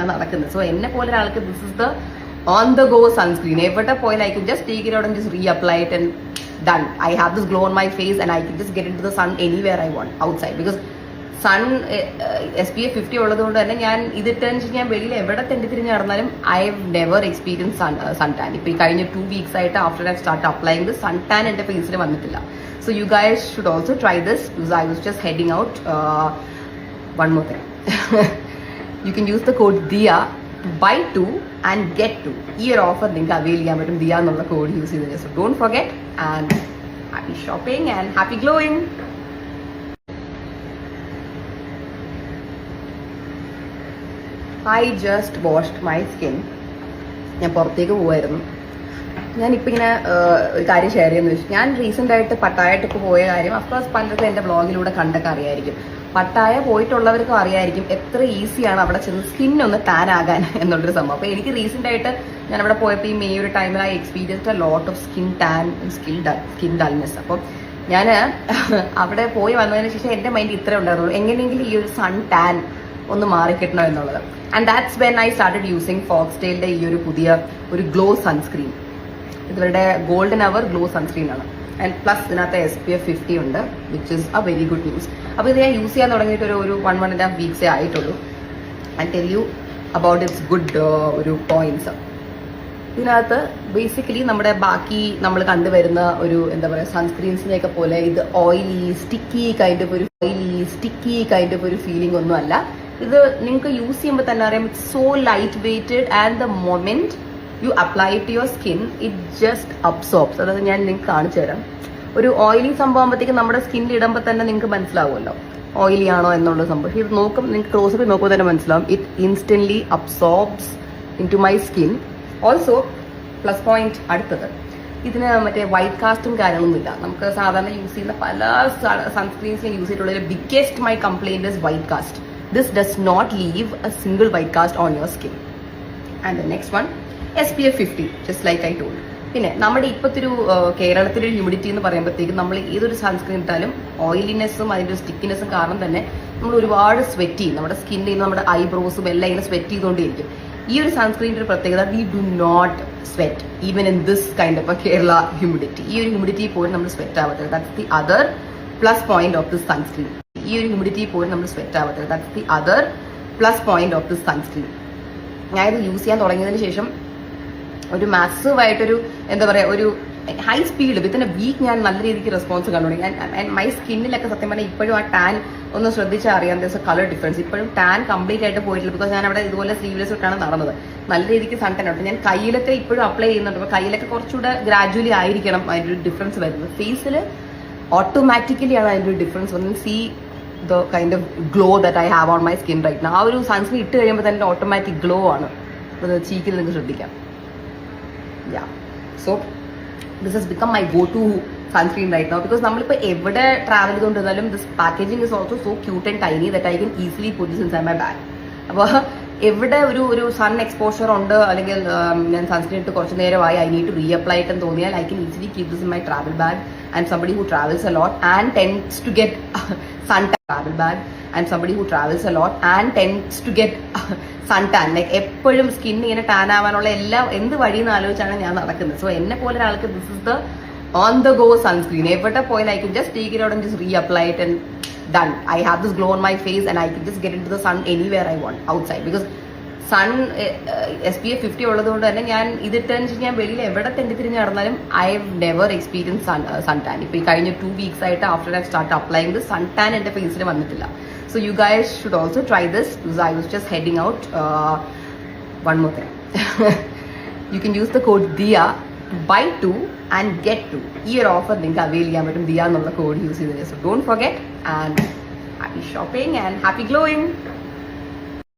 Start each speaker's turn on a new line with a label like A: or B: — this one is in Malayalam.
A: ഞാൻ നടക്കുന്നത്. സോ എന്നെ പോലെ ഒരാൾക്ക് this is the on the go sunscreen എവിടെ പോയാലും I can just take it out and just reapply and done I have this glow on my face and I can just get into the sun anywhere I won't outside because sun S P F fifty ഉള്ളത് കൊണ്ട് തന്നെ ഞാൻ ഇതിട്ടെന്ന് ഞാൻ വെളിയിൽ എവിടെ തെണ്ടിത്തിരിഞ്ഞ് നടന്നാലും I never experience sun sun tan ഇപ്പോൾ ഈ കഴിഞ്ഞ ടു വീക്സ് ആയിട്ട് after I start applying the sun tan എന്റെ ഫേസിൽ വന്നിട്ടില്ല. So you guys should also try this I was just heading out one more thing you can use the code Diya to buy two and get two ഈ ഒരു ഓഫർ നിങ്ങൾക്ക് അവൈൽ ചെയ്യാൻ പറ്റും. ദിയ എന്നുള്ള കോഡ് യൂസ് ചെയ്ത് so don't forget and happy shopping and happy glowing I just washed my skin ഞാൻ പുറത്തേക്ക് പോവായിരുന്നു. ഞാനിപ്പോൾ ഇങ്ങനെ ഒരു കാര്യം ഷെയർ ചെയ്യുന്നു ഞാൻ റീസെന്റ് ആയിട്ട് പട്ടായായിട്ട് ഇപ്പോൾ പോയ കാര്യം അഫ്കോഴ്സ് പലർക്കും എന്റെ ബ്ലോഗിലൂടെ കണ്ടൊക്കെ അറിയായിരിക്കും. പട്ടായ പോയിട്ടുള്ളവർക്കും അറിയായിരിക്കും എത്ര ഈസിയാണ് അവിടെ ചെന്ന് സ്കിൻ ഒന്ന് ടാൻ ആകാൻ എന്നുള്ളൊരു സംഭവം. അപ്പോൾ എനിക്ക് റീസെന്റ് ആയിട്ട് ഞാൻ അവിടെ പോയപ്പോൾ ഈ മെയ് ഒരു ടൈമിൽ I experience a lot of skin tan skin skin dullness അപ്പം ഞാൻ അവിടെ പോയി വന്നതിന് ശേഷം എന്റെ മൈൻഡ് ഇത്രേ ഉണ്ടായിരുന്നുള്ളൂ. എങ്ങനെയെങ്കിലും ഈ ഒരു സൺ ടാൻ ഒന്ന് മാറിക്കിട്ടണം എന്നുള്ളത്. And that's when I started using ഫോക്സ്റ്റൈലിന്റെ ഈ ഒരു പുതിയ ഒരു ഗ്ലോ സൺസ്ക്രീൻ ഇവരുടെ ഗോൾഡൻ അവർ ഗ്ലോ സൺസ്ക്രീൻ ആണ്. ആൻഡ് പ്ലസ് ഇതിനകത്ത് എസ് പി എഫ് ഫിഫ്റ്റി ഉണ്ട് which is a very good news അപ്പോൾ ഇത് ഞാൻ യൂസ് ചെയ്യാൻ തുടങ്ങിയിട്ട് ഒരു വൺ വൺ ആൻഡ് ഹാഫ് വീക്സേ ആയിട്ടുള്ളൂ. And tell you about it's good ഒരു പോയിന്റ്സ് ഇതിനകത്ത് ബേസിക്കലി നമ്മുടെ ബാക്കി നമ്മൾ കണ്ടുവരുന്ന ഒരു എന്താ പറയുക സൺസ്ക്രീൻസിനെയൊക്കെ പോലെ ഇത് ഓയിലി സ്റ്റിക്കി കൈൻഡ് ഓഫ് ഒരു ഓയിലി സ്റ്റിക്കി കൈൻഡ് ഓഫ് ഒരു ഫീലിംഗ് ഒന്നും അല്ല ഇത് നിങ്ങൾക്ക് യൂസ് ചെയ്യുമ്പോൾ തന്നെ അറിയാം it's so light weighted and the moment you apply to your skin it just absorbs അതായത് ഞാൻ നിങ്ങൾക്ക് കാണിച്ചു തരാം. ഒരു ഓയിലി സംഭവമാകുമ്പോഴത്തേക്ക് നമ്മുടെ സ്കിന്നിൽ ഇടുമ്പോൾ തന്നെ നിങ്ങൾക്ക് മനസ്സിലാവുമല്ലോ. ഓയിലി ആണോ എന്നുള്ള സംഭവം. ഇത് നോക്കും നിങ്ങൾക്ക് ക്ലോസപ്പ് നോക്കുമ്പോൾ തന്നെ മനസ്സിലാവും. It instantly absorbs into my skin also plus point അടുത്തത്. ഇതിന് മറ്റേ വൈറ്റ് കാസ്റ്റും കാര്യങ്ങളൊന്നുമില്ല നമുക്ക് സാധാരണ യൂസ് ചെയ്യുന്ന പല സൺസ്ക്രീൻസിലും യൂസ് ചെയ്തിട്ടുള്ള ഒരു biggest my complaint is white cast this does not leave a single white cast on your skin and the next one S P F fifty just like I told പിന്നെ നമ്മുടെ ഇപ്പോഴത്തെ ഒരു കേരളത്തിലെ ഹ്യൂമിഡിറ്റി എന്ന് പറയുമ്പോഴത്തേക്കും നമ്മൾ ഏതൊരു സൺസ്ക്രീൻ ഇട്ടാലും ഓയിലിനെസ്സും അതിന്റെ സ്റ്റിക്കിനെസ്സും കാരണം തന്നെ നമ്മൾ ഒരുപാട് സ്വെറ്റ് ചെയ്യും. നമ്മുടെ സ്കിന്നിൽ നിന്ന് നമ്മുടെ ഐബ്രോസും എല്ലാം ഇങ്ങനെ സ്വെറ്റ് ചെയ്തുകൊണ്ടിരിക്കും ഈ ഒരു സൺസ്ക്രീനിന്റെ ഒരു പ്രത്യേകത we do not sweat even in this kind of Kerala humidity ഈ ഒരു ഹ്യൂമിഡിറ്റി പോലും നമ്മൾ സ്വെറ്റ് ആവത്തില്ല that's the other plus point of this sunscreen ഈ ഒരു ഹ്യൂമിഡിറ്റി പോലും നമ്മൾ സ്വെറ്റ് ആവത്തില്ല that's the other plus point of this sunscreen ഞാനിത് യൂസ് ചെയ്യാൻ തുടങ്ങിയതിന് ശേഷം ഒരു മാസീവ് ആയിട്ടൊരു എന്താ പറയാ ഒരു high speed within a week ഞാൻ നല്ല രീതിക്ക് റെസ്പോൺസ് കണ്ടു തുടങ്ങി മൈ സ്കിന്നിലൊക്കെ സത്യം പറഞ്ഞാൽ ഇപ്പോഴും ആ ടാൻ ഒന്ന് ശ്രദ്ധിച്ചാൽ അറിയാം ദിവസം കളർ ഡിഫറൻസ് ഇപ്പോഴും ടാൻ കംപ്ലീറ്റ് ആയിട്ട് പോയിട്ടില്ല ബിക്കോസ് ഞാൻ അവിടെ ഇതുപോലെ സ്ലീവ്ലെസ് ഇട്ടാണ് നടന്നത്. നല്ല രീതിക്ക് സൺ ടാൻ ഉണ്ട് ഞാൻ കയ്യിലൊക്കെ ഇപ്പോഴും അപ്ലൈ ചെയ്യുന്നുണ്ട്. അപ്പോൾ കയ്യിലൊക്കെ കുറച്ചുകൂടെ ഗ്രാജുവലി ആയിരിക്കണം അതിന്റെ ഒരു ഡിഫറൻസ് വരുന്നത്. ഫേസിൽ ഓട്ടോമാറ്റിക്കലി ആണ് അതിന്റെ ഒരു ഡിഫറൻസ് വന്നത്. See the kind of glow that I have on my skin right ആ ഒരു സൺസ്ക്രീൻ ഇട്ട് കഴിയുമ്പോൾ തന്നെ ഓട്ടോമാറ്റിക് ഗ്ലോ ആണ്. ചീക്കിൽ നിങ്ങൾക്ക് ശ്രദ്ധിക്കാം. Yeah so this has become my go to sunscreen right no because നമ്മളിപ്പോൾ എവിടെ travel ചെയ്തുകൊണ്ടിരുന്നാലും this packaging is also so cute and tiny that I can easily put this inside my bag അപ്പോൾ എവിടെ ഒരു ഒരു സൺ എക്സ്പോഷർ ഉണ്ട് അല്ലെങ്കിൽ ഞാൻ സൺസ്ക്രീൻ ഇട്ട് കുറച്ച് നേരമായി I need to reapply ഇട്ട് തോന്നിയാൽ I can easily keep this in my travel bag and somebody who travels a lot and tends to get sun travel bag and somebody who travels a lot and tends to get sun tan like എപ്പോഴും സ്കിൻ ഇങ്ങനെ ടാൻ ആവാനുള്ള എല്ലാ എന്ത് വഴിയെന്ന് ആലോചിച്ചാണ് ഞാൻ നടക്കുന്നത്. സോ എന്നെ പോലെ ഒരാൾക്ക് this is the on the go sunscreen എവിടെ പോയാലും I can just take it out and just reapply it and done I have this glow on my face and I can just get into the sun anywhere I won't outside because sun S P F fifty ഉള്ളത് കൊണ്ട് തന്നെ ഞാൻ ഇതിട്ടെന്ന് ഞാൻ വെളിയിൽ എവിടെ തെണ്ടിത്തിരിഞ്ഞ് നടന്നാലും I have never experience sun sun tan ഇപ്പോൾ ഈ കഴിഞ്ഞ ടു വീക്സ് ആയിട്ട് after I start applying this sun tan എന്റെ ഫേസിൽ വന്നിട്ടില്ല. So you guys should also try this I was just heading out one more thing you can use the code Diya buy two and get two ഈ ഒരു ഓഫർ നിങ്ങൾക്ക് അവൈൽ ചെയ്യാൻ പറ്റും ദിയ എന്നുള്ള കോഡ് യൂസ് ചെയ്തത് so don't forget and happy shopping and happy glowing